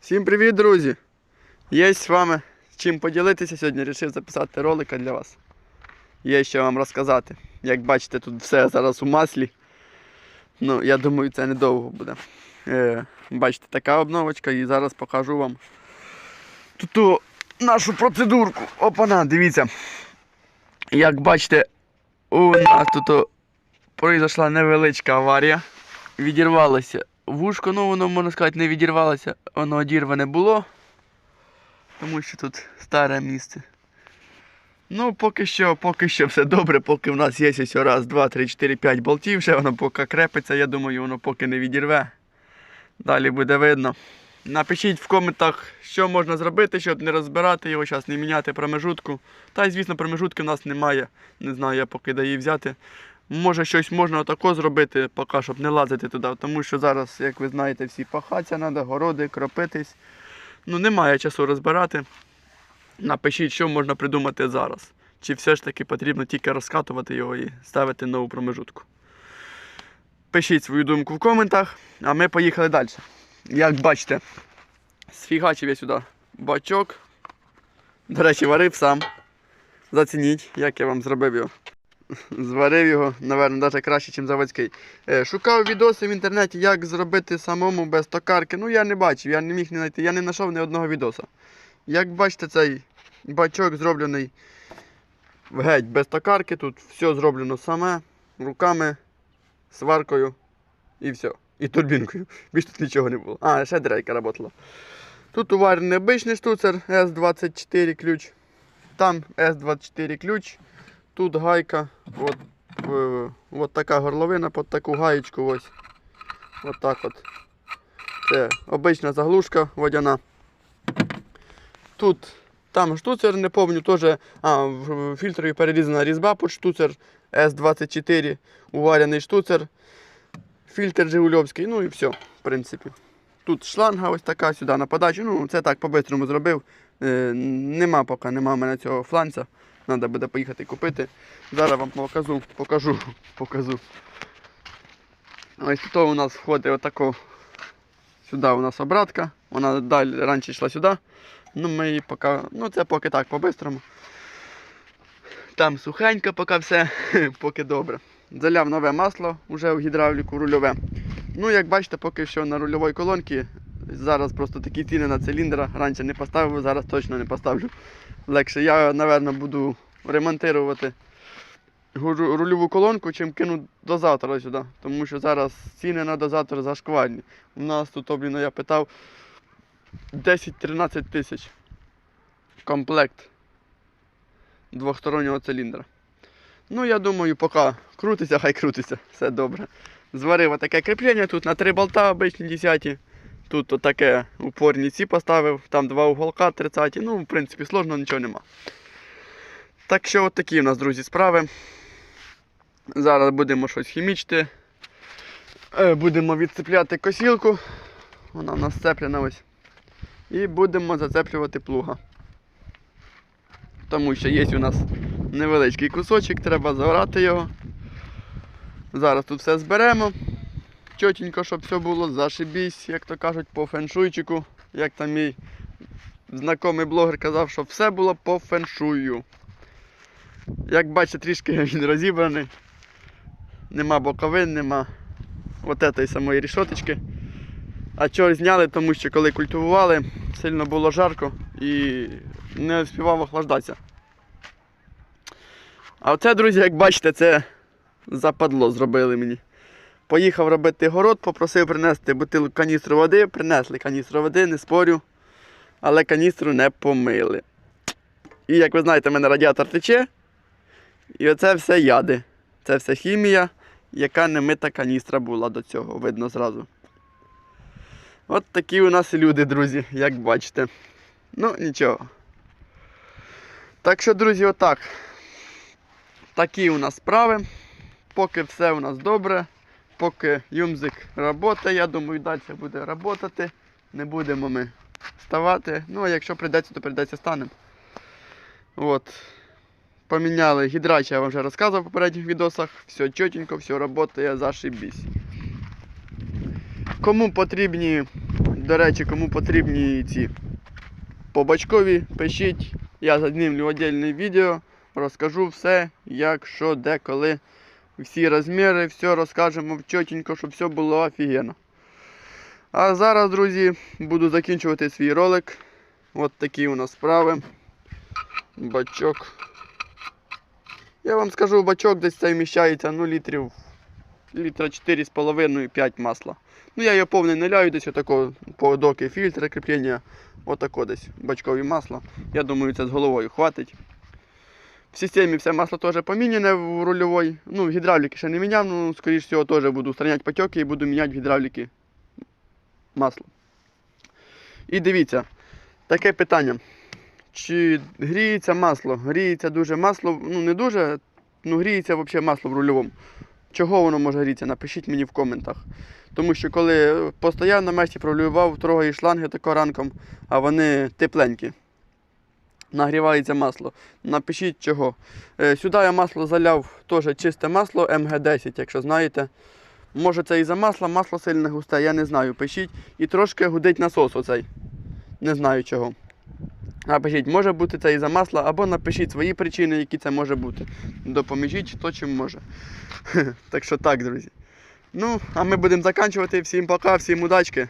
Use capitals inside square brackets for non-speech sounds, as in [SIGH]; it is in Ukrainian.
Всім привіт, друзі! Є з вами чим поділитися сьогодні. Рішив записати ролика для вас. Є що вам розказати. Як бачите, тут все зараз у маслі. Ну, я думаю, це недовго буде. Е, бачите, така обновочка і зараз покажу вам тут ту нашу процедурку. Опана, дивіться. Як бачите, у нас тут произошла невеличка аварія. Відірвалося вушко, ну воно, можна сказати, не відірвалося, воно одірване було. Тому що тут старе місце. Ну, поки що, поки що все добре, поки в нас є ось раз, два, три, чотири, п'ять болтів, ще воно поки крепиться, я думаю, воно поки не відірве. Далі буде видно. Напишіть в коментах, що можна зробити, щоб не розбирати його, зараз не міняти промежутку. Та й, звісно, промежутки в нас немає. Не знаю, я поки де її взяти. Може щось можна отако зробити, поки щоб не лазити туди. Тому що зараз, як ви знаєте, всі пахаться треба, городи, кропитись. Ну, немає часу розбирати. Напишіть, що можна придумати зараз. Чи все ж таки потрібно тільки розкатувати його і ставити нову промежутку. Пишіть свою думку в коментах, а ми поїхали далі. Як бачите, сфігачив я сюди бачок. До речі, варив сам. Зацініть, як я вам зробив його. Зварив його, напевно, навіть краще, ніж заводський. Е, Шукав відоси в інтернеті, як зробити самому без токарки. Ну я не бачив, я не міг не знайти, я не знайшов ні одного відоса. Як бачите, цей бачок зроблений геть без токарки. Тут все зроблено саме, руками, сваркою і все. І турбінкою. [LAUGHS] Більш тут нічого не було. А, ще дрейка працювала. Тут уварений обичний штуцер S24 ключ. Там S24 ключ. Тут гайка. От, от така горловина під таку гаєчку. Ось. От так от. Це обична заглушка водяна. Тут там штуцер, не пам'ятаю, теж а, в фільтрові перерізана різьба під штуцер S24, уварений штуцер, фільтр Жигульовський, ну і все, в принципі. Тут шланга ось така сюди на подачу. Ну, це так по-бистрому зробив. Е, нема поки, нема в мене цього фланця. Треба буде поїхати купити. Зараз вам покажу, покажу, покажу. Ось тут у нас входить отако. Сюди у нас обратка. Вона далі раніше йшла сюди. Ну ми її поки. Ну це поки так, по-бистрому. Там сухенько поки все, [LAUGHS] поки добре. Заляв нове масло вже в гідравліку рульове. Ну, як бачите, поки що на рульовій колонці. Зараз просто такі ціни на циліндра. Раніше не поставив, зараз точно не поставлю. Легше. Я, напевно, буду ремонтувати рульову колонку, чим кину дозатора сюди. Тому що зараз ціни на дозатор зашквальні. У нас тут, блін, я питав 10-13 тисяч. Комплект двохстороннього циліндра. Ну, я думаю, поки крутиться, хай крутиться, все добре. Зварив таке кріплення тут на три болта обичні 10. Тут отаке упорні ці поставив, там два уголка 30. Ну, в принципі, сложно нічого нема. Так що от такі у нас, друзі, справи. Зараз будемо щось хімічити. Е, Будемо відцепляти косілку. Вона у нас сцеплена ось. І будемо зацеплювати плуга. Тому що є у нас невеличкий кусочок, треба загорати його. Зараз тут все зберемо. Чотенько, щоб все було, зашибісь, як то кажуть, по феншуйчику. Як там мій знайомий блогер казав, що все було по феншую. Як бачите, трішки [LAUGHS] він розібраний. Нема боковин, нема от самої рішоточки. А чого зняли, тому що коли культивували, сильно було жарко і не співав охлаждатися. А оце, друзі, як бачите, це западло зробили мені. Поїхав робити город, попросив принести бутилку каністру води, принесли каністру води, не спорю, але каністру не помили. І як ви знаєте, в мене радіатор тече. І оце все яди. Це все хімія, яка не мита каністра була до цього, видно зразу. От такі у нас люди, друзі, як бачите. Ну, нічого. Так що, друзі, отак. Такі у нас справи. Поки все у нас добре, поки юмзик працює, я думаю, далі буде працювати. Не будемо ми ставати. Ну, а якщо прийдеться, то прийдеться станемо. От. Поміняли гідрач, я вам вже розказував в попередніх відосах. Все чотенько, все працює, зашибісь. Кому потрібні До речі, кому потрібні ці побачкові, пишіть. Я знімлю віддільне відео, розкажу все, як, що, де, коли. Всі розміри, все розкажемо чотенько, щоб все було офігенно. А зараз, друзі, буду закінчувати свій ролик. От такі у нас справи. Бачок. Я вам скажу, бачок десь цей вміщається ну, літрів літра 4,5-5 масла. Ну я його повний не ляю, десь отако поводок і фільтр кріплення. Отако десь бачкові масла. Я думаю, це з головою хватить. В системі все масло теж поміняне в рульовій. Ну, гідравліки ще не міняв, ну, скоріш всього, теж буду устраняти потеки і буду міняти в гідравліки масло. І дивіться, таке питання. Чи гріється масло? Гріється дуже масло, ну не дуже, ну гріється взагалі масло в рульовому. Чого воно може грітися? Напишіть мені в коментах. Тому що коли постійно на мешті пролював трогаї шланги тако ранком, а вони тепленькі. Нагрівається масло. Напишіть чого. Е, Сюди я масло заляв теж чисте масло МГ10, якщо знаєте. Може це і за масло, масло сильне густе, я не знаю. Пишіть. І трошки гудить насос оцей. Не знаю чого. Напишіть, може бути це і за масло, або напишіть свої причини, які це може бути. Допоможіть хто чим може. [LAUGHS] Так що так, друзі. Ну, а ми будемо закінчувати. Всім пока, всім удачки.